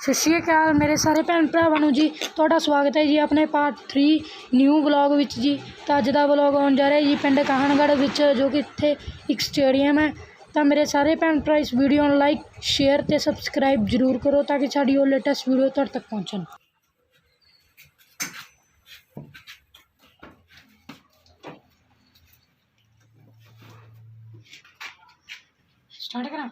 ਸਤਿ ਸ਼੍ਰੀ ਅਕਾਲ ਮੇਰੇ ਸਾਰੇ ਭੈਣ ਭਰਾਵਾਂ ਨੂੰ ਜੀ। ਤੁਹਾਡਾ ਸਵਾਗਤ ਹੈ ਜੀ ਆਪਣੇ ਪਾਰਟ 3 ਨਿਊ ਵਲੌਗ ਵਿੱਚ ਜੀ। ਤਾਂ ਅੱਜ ਦਾ ਵਲੌਗ ਆਉਣ ਜਾ ਰਿਹਾ ਜੀ ਪਿੰਡ ਕਾਹਨਗੜ੍ਹ ਵਿੱਚ, ਜੋ ਕਿ ਇੱਥੇ ਇੱਕ ਸਟੇਡੀਅਮ ਹੈ। ਤਾਂ ਮੇਰੇ ਸਾਰੇ ਭੈਣ ਭਰਾ, ਇਸ ਵੀਡੀਓ ਨੂੰ ਲਾਈਕ ਸ਼ੇਅਰ ਤੇ ਸਬਸਕ੍ਰਾਈਬ ਜ਼ਰੂਰ ਕਰੋ ਤਾਂ ਕਿ ਸਾਡੀ ਉਹ ਲੇਟੈਸਟ ਵੀਡੀਓ ਤੁਹਾਡੇ ਤੱਕ ਪਹੁੰਚਣ। ਸਟਾਰਟ ਕਰਾਂ?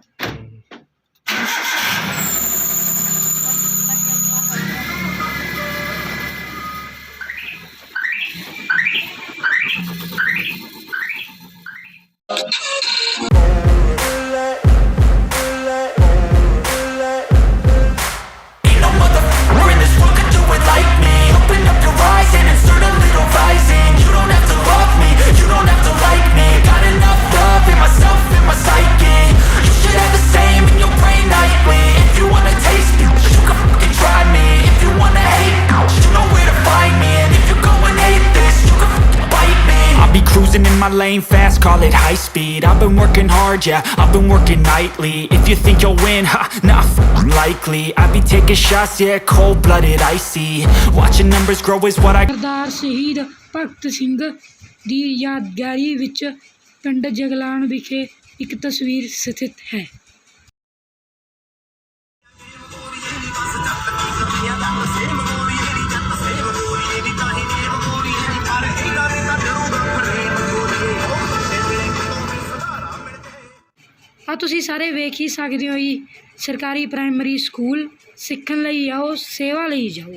My lane fast, call it high speed I've been working hard, yeah, I've been working nightly If you think you'll win, ha, nah, f***ing likely I be taking shots, yeah, cold-blooded, icy Watching numbers grow is what I ਸਰਦਾਰ ਸ਼ਹੀਦ ਭਗਤ ਸਿੰਘ ਦੀ ਯਾਦਗਾਰੀ ਵਿੱਚ ਪਿੰਡ ਜਗਲਾਨ ਵਿਖੇ ਇੱਕ ਤਸਵੀਰ ਸਥਿਤ ਹੈ ਤੁਸੀਂ ਸਾਰੇ ਵੇਖ ਹੀ ਸਕਦੇ ਹੋ ਜੀ, ਸਰਕਾਰੀ ਪ੍ਰਾਇਮਰੀ ਸਕੂਲ ਸਿੱਖਣ ਲਈ ਆਓ, ਸੇਵਾ ਲਈ ਜਾਓ।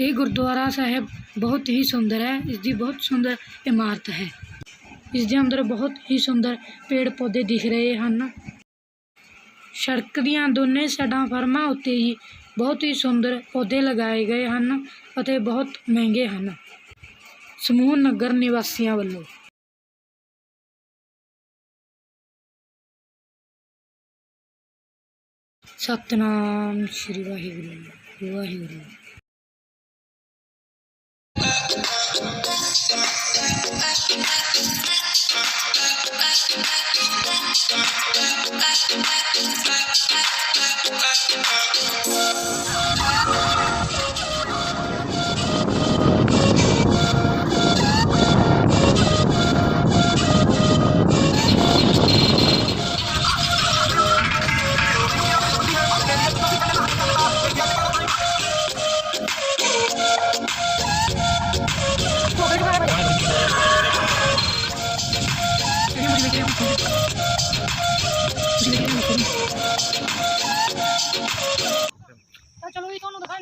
ਇਹ ਗੁਰਦੁਆਰਾ ਸਾਹਿਬ ਬਹੁਤ ਹੀ ਸੁੰਦਰ ਹੈ, ਇਸ ਦੀ ਬਹੁਤ ਸੁੰਦਰ ਇਮਾਰਤ ਹੈ। ਇਸ ਦੇ ਅੰਦਰ ਬਹੁਤ ਹੀ ਸੁੰਦਰ ਪੇੜ ਪੌਦੇ ਦਿਖ ਰਹੇ ਹਨ। ਸੜਕ ਦੀਆਂ ਦੋਨੇ ਸਾਈਡਾਂ ਫਰਮਾਂ ਉੱਤੇ ਹੀ ਬਹੁਤ ਹੀ ਸੁੰਦਰ ਪੌਦੇ ਲਗਾਏ ਗਏ ਹਨ ਅਤੇ ਬਹੁਤ ਮਹਿੰਗੇ ਹਨ। ਸਮੂਹ ਨਗਰ ਨਿਵਾਸੀਆਂ ਵੱਲੋਂ ਸਤਨਾਮ ਸ਼੍ਰੀ ਵਾਹਿਗੁਰੂ ਵਾਹਿਗੁਰੂ ਤਾਂ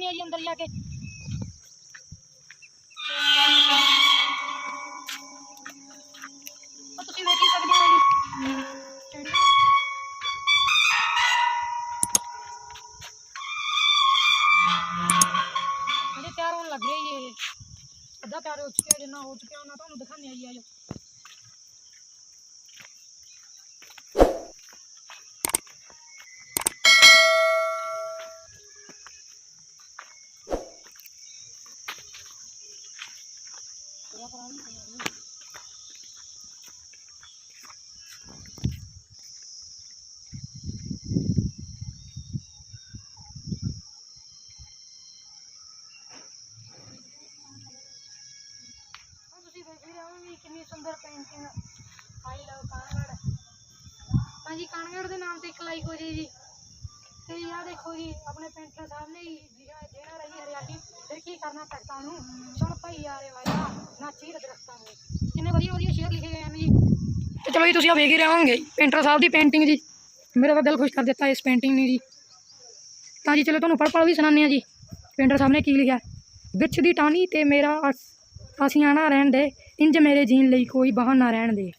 ਜੀ ਤੁਹਾਨੂੰ ਦਿਖਾਣੀ ਆ ਜੀ ਅੰਦਰ ਜਾ ਕੇ ਉਹ ਤੁਸੀਂ ਵੇਖ ਹੀ ਸਕਦੇ ਹੋ ਜੀ ਸਟੇਡੀਅਮ ਅਜੇ ਤਿਆਰ ਹੋਣ ਲੱਗ ਰਹੀ ਹੈ ਇਹ ਅੱਧਾ ਤਿਆਰ ਹੋ ਚੁੱਕਿਆ ਜਿੰਨਾ ਹੋ ਚੁੱਕਿਆ ਉਹਨਾਂ ਤੁਹਾਨੂੰ ਦਿਖਾਣੇ ਆ ਜੀ ਆਜੋ ਹੁਣ ਤੁਸੀਂ ਦੇਖ ਹੀ ਰਹੇ ਹੋ ਵੀ ਕਿੰਨੀ ਸੁੰਦਰ ਪੇਂਟਿੰਗ ਆਈ ਲਵ ਕਾਨਗੜ। ਤਾਂ ਜੀ ਕਾਨਗੜ ਦੇ ਨਾਮ ਤੇ ਇੱਕ ਲਾਈਕ ਹੋ ਜੀ ਜੀ। ਤੇ ਆਹ ਦੇਖੋ ਜੀ, ਆਪਣੇ ਪੇਂਟਰ ਸਾਹਿਬ ਨੇ ਜਿਹੜਾ ਜਿਹੜਾ ਰਹੀ ਹਰਿਆਲੀ। ਫਿਰ ਕੀ ਕਰਨਾ ਤਖਤਾਂ ਨੂੰ ਸੁਣ ਭਾਈ ਯਾਰੇ ਵਾਲਾ ਨਾ ਚੀਰ ਦਰਖਤਾਂ ਨੂੰ। ਕਿੰਨੇ ਵਧੀਆ ਵਧੀਆ ਸ਼ੇਅਰ ਲਿਖੇ ਗਏ ਹਨ ਜੀ। ਤੇ ਚਲੋ ਜੀ ਤੁਸੀਂ ਆ ਵੇਖ ਹੀ ਰਹੇ ਹੋਵੋਗੇ ਪੇਂਟਰ ਸਾਹਿਬ ਦੀ ਪੇਂਟਿੰਗ ਜੀ। ਮੇਰਾ ਤਾਂ ਦਿਲ ਖੁਸ਼ ਕਰ ਦਿੱਤਾ ਇਸ ਪੇਂਟਿੰਗ ਨੇ ਜੀ। ਤਾਂ ਜੀ ਚਲੋ ਤੁਹਾਨੂੰ ਪੜ੍ਹ ਪੜ੍ਹ ਵੀ ਸੁਣਾਉਂਦੇ ਆ ਜੀ। ਪੇਂਟਰ ਸਾਹਿਬ ਨੇ ਕੀ ਲਿਖਿਆ? ਵਿੱਚ ਦੀ ਟਾਹਣੀ ਤੇ ਮੇਰਾ ਅਸ- ਆਸੀਆਣਾ ਰਹਿਣ ਦੇ ਇੰਜ ਮੇਰੇ ਜੀਣ ਲਈ ਕੋਈ ਬਾਹਰ ਨਾ ਰਹਿਣ ਦੇ।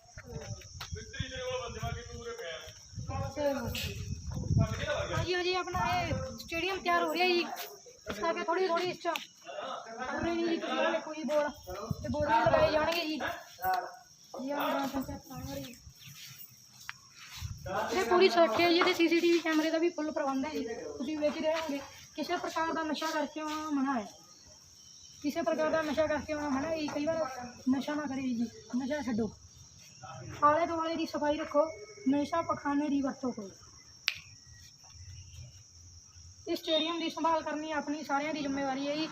ਹਾਂਜੀ ਹਾਂਜੀ ਆਪਣਾ ਇਹ ਸਟੇਡੀਅਮ ਤਿਆਰ ਹੋ ਰਿਹਾ ਜੀ। ਇਸ ਕਰਕੇ ਥੋੜੀ ਥੋੜੀ ਇਸ ਚ ਪੂਰੇ ਜੀ ਤੁਸੀਂ ਆਹ ਦੇਖੋ ਜੀ ਬੋਰਡ ਤੇ ਬੋਰਡ ਵੀ ਲਗਾਏ ਜਾਣਗੇ ਜੀ ਜੀ ਆਹ ਗ੍ਰਾਮ ਪੰਚਾਇਤ ਕਾਂਗੜੀ ਇਹ ਪੂਰੀ ਸੁਰੱਖਿਆ ਜੀ ਤੇ ਸੀਸੀਟੀਵੀ ਕੈਮਰੇ ਦਾ ਵੀ ਫੁੱਲ ਪ੍ਰਬੰਧ ਹੈ ਜੀ ਤੁਸੀਂ ਵੇਖ ਹੀ ਰਹੇ ਹੋਗੇ ਕਿਸੇ ਪ੍ਰਕਾਰ ਦਾ ਨਸ਼ਾ ਕਰਕੇ ਆਉਣਾ ਮਨਾ ਹੈ ਕਿਸੇ ਪ੍ਰਕਾਰ ਦਾ ਨਸ਼ਾ ਕਰਕੇ ਆਉਣਾ ਮਨਾ ਹੈ ਜੀ। ਕਈ ਵਾਰ ਨਸ਼ਾ ਨਾ ਕਰੇ ਜੀ ਨਸ਼ਾ ਛੱਡੋ ਆਲੇ ਦੁਆਲੇ ਦੀ ਸਫ਼ਾਈ ਰੱਖੋ ਨਸ਼ਾ ਪਖਾਨੇ ਦੀ ਵਰਤੋਂ ਕਰੋ ਤੇ ਸਟੇਡੀਅਮ ਦੀ ਸੰਭਾਲ ਕਰਨੀ ਆਪਣੀ ਸਾਰਿਆਂ ਦੀ ਜ਼ਿੰਮੇਵਾਰੀ ਹੈ ਜੀ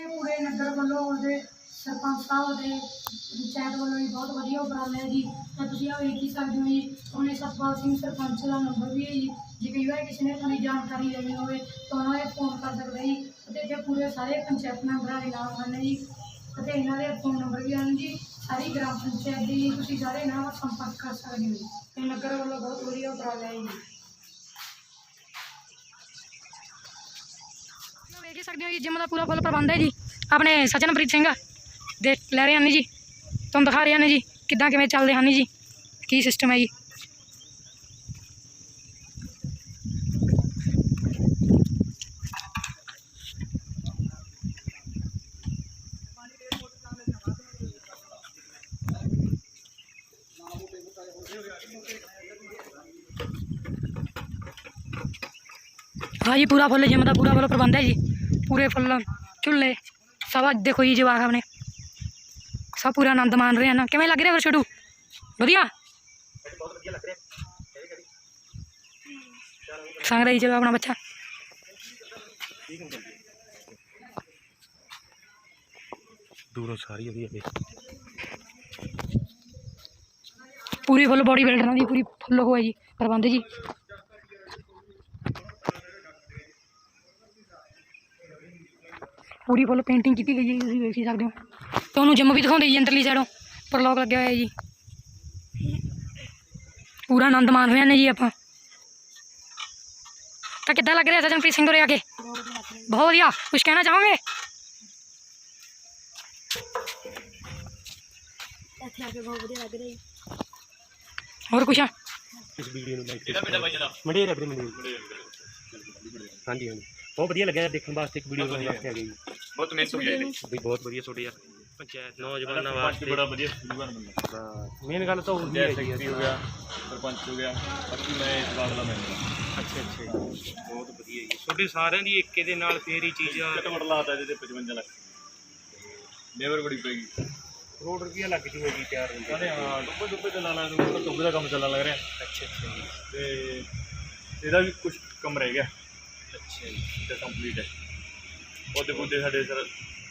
ਇਹ ਪੂਰੇ ਨਗਰ ਵੱਲੋਂ ਉਹਦੇ ਸਰਪੰਚ ਸਾਹਿਬ ਦੇ ਪੰਚਾਇਤ ਵੱਲੋਂ ਵੀ ਬਹੁਤ ਵਧੀਆ ਉਪਰਾਲਾ ਹੈ ਜੀ। ਤਾਂ ਤੁਸੀਂ ਆ ਵੇਖ ਹੀ ਸਕਦੇ ਹੋ ਜੀ, ਉਹਨੇ ਸਤਪਾਲ ਸਿੰਘ ਸਰਪੰਚ ਦਾ ਨੰਬਰ ਵੀ ਹੈ ਜੀ। ਜੇ ਕਈ ਵਾਰ ਕਿਸੇ ਨੇ ਤੁਹਾਨੂੰ ਜਾਣਕਾਰੀ ਲੈਣੀ ਹੋਵੇ, ਤਾਂ ਉਹਨਾਂ ਦੇ ਫੋਨ ਕਰ ਸਕਦੇ ਜੀ। ਅਤੇ ਇੱਥੇ ਪੂਰੇ ਸਾਰੇ ਪੰਚਾਇਤ ਮੈਂਬਰਾਂ ਦੇ ਨਾਮ ਹਨ ਜੀ। ਅਤੇ ਇਹਨਾਂ ਦੇ ਫੋਨ ਨੰਬਰ ਵੀ ਹਨ ਜੀ। ਸਾਰੀ ਗ੍ਰਾਮ ਪੰਚਾਇਤ ਦੀ ਤੁਸੀਂ ਸਾਰੇ ਇਹਨਾਂ ਨਾਲ ਸੰਪਰਕ ਕਰ ਸਕਦੇ ਹੋ ਜੀ। ਤੇ ਨਗਰ ਵੱਲੋਂ ਬਹੁਤ ਵਧੀਆ ਉਪਰਾਲਾ ਹੈ ਜੀ। ਵੇਖ ਹੀ ਸਕਦੇ ਹੋ ਜੀ, ਜਿਮ ਦਾ ਪੂਰਾ ਫੁੱਲ ਪ੍ਰਬੰਧ ਹੈ ਜੀ। ਆਪਣੇ ਸਚਨਪ੍ਰੀਤ ਸਿੰਘ ਦੇ ਲੈ ਰਹੇ ਹਨ ਜੀ। ਤੁਹਾਨੂੰ ਦਿਖਾ ਰਹੇ ਹਨ ਜੀ, ਕਿੱਦਾਂ ਕਿਵੇਂ ਚੱਲਦੇ ਹਨ ਜੀ, ਕੀ ਸਿਸਟਮ ਹੈ ਜੀ। ਹਾਂ ਜੀ, ਪੂਰਾ ਫੁੱਲ ਜਿਮ ਦਾ ਪੂਰਾ ਫੁੱਲ ਪ੍ਰਬੰਧ ਹੈ ਜੀ। ਪੂਰੇ ਫੁੱਲ ਝੁੱਲੇ ਸਭ ਅੱਜ ਦੇਖੋ ਜੀ ਜਵਾਕ ਆਪਣੇ। ਸਭ ਪੂਰਾ ਆਨੰਦ ਮਾਣ ਰਹੇ ਹਨ ਕਿਵੇਂ ਲੱਗ ਰਿਹਾ ਫਿਰ ਛੋਟੂ? ਵਧੀਆ? ਸੰਗ ਰਹੀ ਚਲੋ ਆਪਣਾ ਬੱਚਾ। ਦੂਰੋਂ ਸਾਰੀ ਵਧੀਆ ਵੇ ਪੂਰੀ ਫੁੱਲ ਬੋਡੀ ਬਿਲਡਰਾਂ ਦੀ ਪੂਰੀ ਫੁੱਲ ਹੋਇਆ ਜੀ ਪ੍ਰਬੰਧ ਜੀ। ਪੂਰੀ ਫੁੱਲ ਪੇਂਟਿੰਗ ਕੀਤੀ ਗਈ ਹੈ ਜੀ, ਤੁਸੀਂ ਵੇਖ ਹੀ ਸਕਦੇ ਹੋ। ਤੁਹਾਨੂੰ ਜਿਮ ਵੀ ਦਿਖਾਉਂਦੇ ਜੀ ਅੰਦਰਲੀ ਸਾਈਡੋਂ ਪਰਲੋਕ ਲੱਗਿਆ ਹੋਇਆ ਜੀ। ਪੂਰਾ ਆਨੰਦ ਮਾਣ ਰਹੇ ਨੇ ਜੀ ਆਪਾਂ। ਤਾਂ ਕਿੱਦਾਂ ਲੱਗ ਰਿਹਾ ਸਜਨਪ੍ਰੀਤ ਸਿੰਘ ਉਰੇ ਆ ਕੇ? ਬਹੁਤ ਵਧੀਆ ਕੁਝ ਕਹਿਣਾ ਚਾਹੋਗੇ? ਹੋਰ ਕੁਛ? ਇਸ ਵੀਡੀਓ ਨੂੰ ਲਾਈਕ ਇਹਦਾ ਬਾਈ ਜਰਾ ਮੰਡੇਰ ਵੀਰੇ ਮੰਡੇਰ ਹਾਂਜੀ ਹਾਂਜੀ। ਬਹੁਤ ਵਧੀਆ ਲੱਗਿਆ ਦੇਖਣ ਵਾਸਤੇ ਇੱਕ ਵੀਡੀਓ ਬਣਾਉਣ ਵਾਸਤੇ ਆ ਗਈ। ਬਹੁਤ ਮਿਹਨਤ ਹੋਈ ਹੈ ਇਹਦੀ ਵੀ ਬਹੁਤ ਵਧੀਆ ਛੋਟੇ ਯਾਰ ਪੰਚਾਇਤ ਨੌਜਵਾਨਾਂ ਵਾਸਤੇ। ਬੜਾ ਵਧੀਆ ਜੀਵਨ ਬੰਦਾ। ਮੇਨ ਗੱਲ ਤਾਂ ਉਹ ਜੈ ਹੈਗੀ ਸੈਕਟਰੀ ਹੋ ਗਿਆ ਸਰਪੰਚ ਹੋ ਗਿਆ ਬਾਕੀ ਮੈਂ ਇਸ ਬਾਤ ਦਾ ਮੈਂਬਰ ਅੱਛਾ ਅੱਛਾ ਜੀ। ਬਹੁਤ ਵਧੀਆ ਜੀ। ਛੋਟੇ ਸਾਰਿਆਂ ਦੀ ਇੱਕੇ ਦੇ ਨਾਲ ਫੇਰ ਹੀ ਚੀਜ਼ ਘਟਮਟ ਲਾਤਾ ਜਿਹਦੇ 55 ਲੱਖ। ਲੇਬਰ ਬੜੀ ਪੈਗੀ ਕਰੋੜ ਰੁਪਇਆ ਲੱਗ ਜੂਗਾ ਜੀ ਤਿਆਰ ਹੁੰਦੇ ਕਹਿੰਦੇ ਹਾਂ ਡੁੱਬੇ ਡੁੱਬੇ ਤੇ ਲਾਣਾ ਨੂੰ ਤਾਂ ਡੁੱਬੇ ਦਾ ਕੰਮ ਚੱਲਣ ਲੱਗ ਰਿਹਾ। ਅੱਛਾ ਅੱਛਾ ਜੀ। ਤੇ ਇਹਦਾ ਵੀ ਕੁਝ ਕੰਮ ਰਹਿ ਗਿਆ। ਅੱਛਾ ਜੀ ਤੇ ਕੰਪਲੀਟ ਹੈ। ਉਹਦੇ ਬੁੱਧੇ ਸਾਡੇ ਸਰ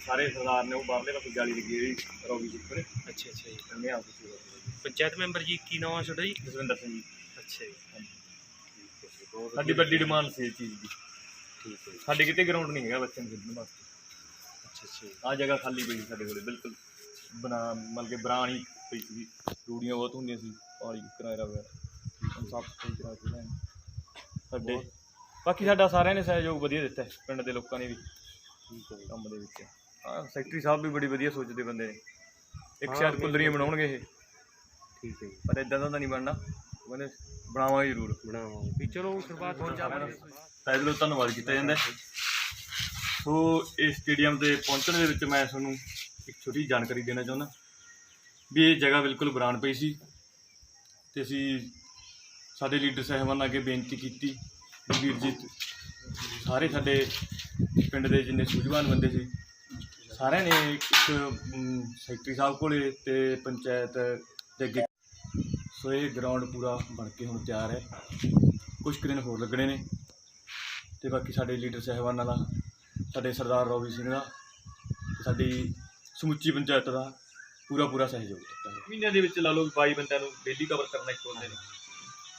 ਸਾਰੇ ਸਰਦਾਰ ਨੇ ਉਹ ਬਾਹਰਲੇ ਪਾਸੇ ਜਾਲੀ ਲੱਗੀ ਹੋਈ ਰੋਗੀ ਜੀ ਉੱਪਰ। ਅੱਛਾ ਅੱਛਾ ਜੀ। ਕੰਨੇ ਆ ਤੁਸੀਂ ਪੰਚਾਇਤ ਮੈਂਬਰ ਜੀ ਕੀ ਨਾਮ ਆ ਛੋਟਾ ਜੀ? ਜਸਵਿੰਦਰ ਸਿੰਘ ਜੀ। ਅੱਛਾ ਜੀ। ਬਹੁਤ ਸਾਡੀ ਵੱਡੀ ਡਿਮਾਂਡ ਸੀ ਇਹ ਚੀਜ਼ ਦੀ। ਠੀਕ ਹੈ ਜੀ। ਸਾਡੇ ਕਿਤੇ ਗਰਾਊਂਡ ਨਹੀਂ ਹੈਗਾ ਬੱਚਿਆਂ ਨੂੰ ਖੇਡਣ ਵਾਸਤੇ। ਅੱਛਾ ਅੱਛਾ ਜੀ। ਆ ਜਗ੍ਹਾ ਖਾਲੀ ਪਈ ਸੀ ਸਾਡੇ ਕੋਲੇ ਬਿਲਕੁਲ। ਬਣਾ ਮਤਲਬ ਕਿ ਬਰਾਣੀ ਪਈ ਸੀ ਰੂੜੀਆਂ ਬਹੁਤ ਹੁੰਦੀਆਂ ਸੀ ਪਾਣੀ ਕਿਰਾਇਆ ਵਗੈਰਾ। ਹੁਣ ਸਭ ਕੁਝ ਕਰਾ ਕੇ ਲੈਣ ਸਾਡੇ ਬਾਕੀ ਸਾਡਾ ਸਾਰਿਆਂ ਨੇ ਸਹਿਯੋਗ ਵਧੀਆ ਦਿੱਤਾ ਹੈ, ਪਿੰਡ ਦੇ ਲੋਕਾਂ ਨੇ ਵੀ। ਠੀਕ ਹੈ ਜੀ ਕੰਮ ਦੇ ਵਿੱਚ। ਹਾਂ ਸੈਕਟਰੀ ਸਾਹਿਬ ਵੀ ਬੜੀ ਵਧੀਆ ਸੋਚਦੇ ਬੰਦੇ ਨੇ। ਇੱਕ ਹਾਂ, ਸ਼ਾਇਦ ਬਿਲਕੁਲ। ਕੁੱਲਰੀਆਂ ਬਣਾਉਣਗੇ ਇਹ। ਠੀਕ ਹੈ ਜੀ। ਪਰ ਇਦਾਂ ਦਾ ਤਾਂ ਨਹੀਂ ਬਣਨਾ। ਉਹ ਕਹਿੰਦੇ ਬਣਾਵਾਂਗੇ ਜ਼ਰੂਰ। ਬਣਾਵਾਂਗੇ। ਵੀ ਚਲੋ ਸ਼ੁਰੂਆਤ ਹੋ ਜਾਵਾਂਗੇ ਤਾਂ ਇਹਦੇ ਲਈ ਧੰਨਵਾਦ ਕੀਤਾ ਜਾਂਦਾ ਹੈ। ਸੋ ਇਸ ਸਟੇਡੀਅਮ ਤੇ ਪਹੁੰਚਣ ਦੇ ਵਿੱਚ ਮੈਂ ਤੁਹਾਨੂੰ ਇੱਕ ਛੋਟੀ ਜਾਣਕਾਰੀ ਦੇਣਾ ਚਾਹੁੰਦਾ। ਵੀ ਇਹ ਜਗ੍ਹਾ ਬਿਲਕੁਲ ਬਰਾਨ ਪਈ ਸੀ। ਤੇ ਅਸੀਂ ਸਾਡੇ ਲੀਡਰ ਸਾਹਿਬਾਨ ਅੱਗੇ ਬੇਨਤੀ ਕੀਤੀ। ਵੀਰ ਜੀ, ਸਾਰੇ ਸਾਡੇ ਪਿੰਡ ਦੇ ਜਿੰਨੇ ਸੂਝਵਾਨ ਬੰਦੇ ਸੀ, ਸਾਰਿਆਂ ਨੇ ਇੱਕ ਸੈਕਟਰੀ ਸਾਹਿਬ ਕੋਲੇ ਤੇ ਪੰਚਾਇਤ ਦੇ ਅੱਗੇ ਸੋ ਇਹ ਗਰਾਊਂਡ ਪੂਰਾ ਬਣ ਕੇ ਹੁਣ ਤਿਆਰ ਹੈ। ਕੁਝ ਕੁ ਦਿਨ ਹੋਰ ਲੱਗਣੇ ਨੇ ਤੇ ਬਾਕੀ ਸਾਡੇ ਲੀਡਰ ਸਾਹਿਬਾਨਾਂ ਦਾ, ਸਾਡੇ ਸਰਦਾਰ ਰੋਬੀ ਸਿੰਘ ਦਾ, ਸਾਡੀ ਸਮੁੱਚੀ ਪੰਚਾਇਤ ਦਾ ਪੂਰਾ ਪੂਰਾ ਸਹਿਯੋਗ ਦਿੱਤਾ ਹੈ। ਮਹੀਨਿਆਂ ਦੇ ਵਿੱਚ ਲਾ ਲਓ 22 ਬੰਦਿਆਂ ਨੂੰ ਡੇਲੀ ਕਵਰ ਕਰਨਾ ਇੱਕ ਹੁੰਦੇ ਨੇ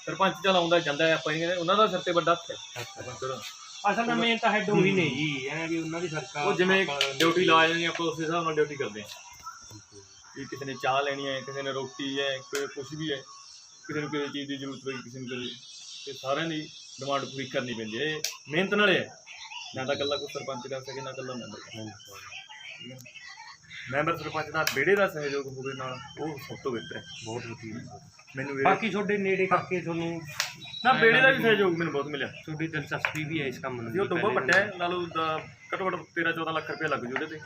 ਸਰਪੰਚ ਚੱਲ ਆਉਂਦਾ ਜਾਂਦਾ ਹੈ ਆਪਾਂ ਕਹਿੰਦੇ ਉਹਨਾਂ ਦਾ ਸਿਰ ਤੇ ਵੱਡਾ ਹੱਥ ਹੈ ਸਰਪੰਚ ਦਾ। ਅਸਲ ਤਾਂ ਮੇਨ ਤਾਂ ਹੈਡ ਉਹੀ ਨੇ ਜੀ ਐ ਵੀ ਉਹਨਾਂ ਦੀ ਸਰਕਾਰ ਉਹ ਜਿਵੇਂ ਡਿਊਟੀ ਲਾ ਜਾਂਦੇ ਆਪਾਂ ਉਸ ਹਿਸਾਬ ਨਾਲ ਡਿਊਟੀ ਕਰਦੇ ਹਾਂ ਵੀ ਕਿਸੇ ਨੇ ਚਾਹ ਲੈਣੀ ਹੈ ਕਿਸੇ ਨੇ ਰੋਟੀ ਹੈ ਕੋਈ ਕੁਝ ਵੀ ਹੈ ਕਿਸੇ ਨੂੰ ਕਿਸੇ ਚੀਜ਼ ਦੀ ਜ਼ਰੂਰਤ ਪਈ ਕਿਸੇ ਨੂੰ ਕਿਸੇ ਤੇ ਸਾਰਿਆਂ ਦੀ ਡਿਮਾਂਡ ਪੂਰੀ ਕਰਨੀ ਪੈਂਦੀ ਹੈ ਇਹ ਮਿਹਨਤ ਨਾਲੇ ਹੈ ਨਾ ਤਾਂ ਇਕੱਲਾ ਕੋਈ ਸਰਪੰਚ ਕਰ ਸਕੇ ਨਾ ਇਕੱਲਾ ਮੈਂਬਰ ਕਰ ਸਕੇ। ਠੀਕ ਹੈ ਨਾ? ਮੈਂਬਰ ਸਰਪੰਚ ਦਾ ਵਿਹੜੇ ਦਾ ਸਹਿਯੋਗ ਹੋਵੇ ਨਾਲ ਉਹ ਸਭ ਤੋਂ ਬਿਹਤਰ ਹੈ। ਬਹੁਤ ਵਧੀਆ ਮੈਨੂੰ ਬਾਕੀ ਤੁਹਾਡੇ ਨੇੜੇ ਕਰਕੇ ਤੁਹਾਨੂੰ ਨਾ ਵਿਹੜੇ ਦਾ ਵੀ ਸਹਿਯੋਗ ਮੈਨੂੰ ਬਹੁਤ ਮਿਲਿਆ। ਤੁਹਾਡੀ ਦਿਲਚਸਪੀ ਵੀ ਹੈ ਇਸ ਕੰਮ ਨੂੰ ਜੀ ਉਹ ਟੋਬਾ ਪੱਟਿਆ ਹੈ, ਲਾ ਲਓ ਦਾ ਘੱਟੋ ਘੱਟ 13 14 ਲੱਖ ਰੁਪਏ ਲੱਗ ਜੂ ਉਹਦੇ ਤੇ।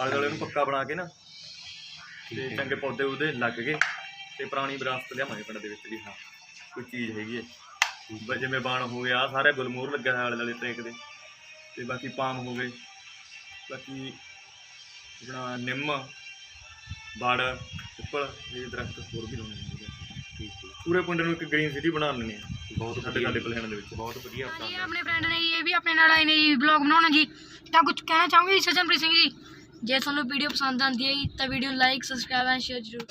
ਆਲੇ ਦੁਆਲੇ ਨੂੰ ਪੱਕਾ ਬਣਾ ਕੇ ਨਾ। ਤੇ ਚੰਗੇ ਪੌਦੇ ਉਹਦੇ ਲੱਗ ਗਏ। ਤੇ ਪੁਰਾਣੀ ਵਿਰਾਸਤ ਲਿਆਵਾਂਗੇ ਪਿੰਡ ਦੇ ਵਿੱਚ ਵੀ ਹਾਂ। ਕੋਈ ਚੀਜ਼ ਹੈਗੀ ਹੈ। ਬ- ਜਿਵੇਂ ਬਾਣ ਹੋ ਗਿਆ। ਸਾਰੇ ਗੁਲਮੋਹਰ ਲੱਗਿਆ ਹੋਇਆ ਆਲੇ ਦੁਆਲੇ ਟਰੈਕ ਦੇ। ਤੇ ਬਾਕੀ ਪਾਮ ਹੋ ਗਏ। ਬਾਕੀ ਆਪਣਾ ਨਿੰਮ ਬੜ ਪਿੱਪਲ ਜਿਹੜੇ ਦਰਖਤ ਹੋਰ ਵੀ ਲਾਉਣੇ ਨੇ ਠੀਕ ਪੂਰੇ ਪਿੰਡ ਨੂੰ ਇੱਕ ਗ੍ਰੀਨ ਸਿਟੀ ਬਣਾ ਲੈਣੀ ਹੈ ਬਹੁਤ ਸਾਡੇ ਸਾਡੇ ਪਲਾਨ ਦੇ ਵਿੱਚ। ਬਹੁਤ ਵਧੀਆ ਹਾਂਜੀ, ਆਪਣਾ ਆਪਣੇ ਫਰੈਂਡ ਨੇ ਇਹ ਵੀ ਆਪਣੇ ਨਾਲ ਆਏ ਨੇ ਜੀ ਵਲੌਗ ਬਣਾਉਣਾ ਜੀ। ਤਾਂ ਕੁਝ ਕਹਿਣਾ ਚਾਹੋਗੇ ਸਜਨਪ੍ਰੀਤ ਸਿੰਘ ਜੀ? ਜੇ ਤੁਹਾਨੂੰ ਵੀਡੀਓ ਪਸੰਦ ਆਉਂਦੀ ਹੈ ਤਾਂ video like subscribe and share ਜ਼ਰੂਰ